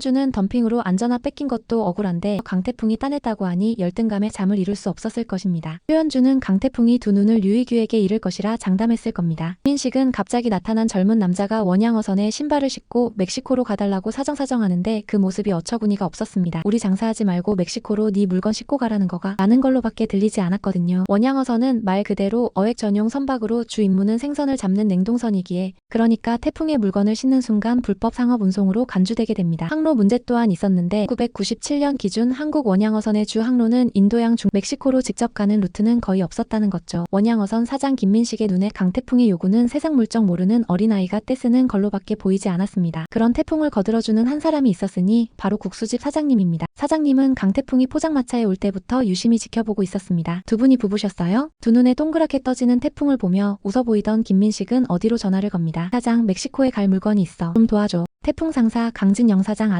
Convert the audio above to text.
주는 덤핑으로 안전화 뺏긴 것도 억울한데 강태풍이 따냈다고 하니 열등감에 잠을 이룰 수 없었을 것입니다. 표현주는 강태풍이 두 눈을 유이규에게 잃을 것이라 장담했을 겁니다. 민식은 갑자기 나타난 젊은 남자가 원양어선에 신발을 신고 멕시코로 가달라고 사정사정하는데 그 모습이 어처구니가 없었습니다. 우리 장사하지 말고 멕시코로 네 물건 싣고 가라는 거가 라는 걸로밖에 들리지 않았거든요. 원양어선은 말 그대로 어획 전용 선박으로 주 임무는 생선을 잡는 냉동선이기에 그러니까 태풍의 물건을 싣는 순간 불법 상업 운송으로 간주되게 됩니다. 항로 문제 또한 있었는데 1997년 기준 한국 원양어선의 주 항로는 인도양 중 멕시코로 직접 가는 루트는 거의 없었다는 거죠. 원양어선 사장 김민식의 눈에 강태풍의 요구는 세상 물정 모르는 어린아이가 떼쓰는 걸로밖에 보이지 않았습니다. 그런 태풍을 거들어주는 한 사람이 있었으니 바로 국수집 사장님입니다. 사장님은 강태풍이 포장마차에 올 때부터 유심히 지켜보고 있었습니다. 두 분이 부부셨어요? 두 눈에 동그랗게 떠지는 태풍을 보며 웃어 보이던 김민식은 어디로 전화를 겁니다. 사장 멕시코에 갈 물건이 있어. 좀 도와줘. 태풍 상사 강진 영 사장 아들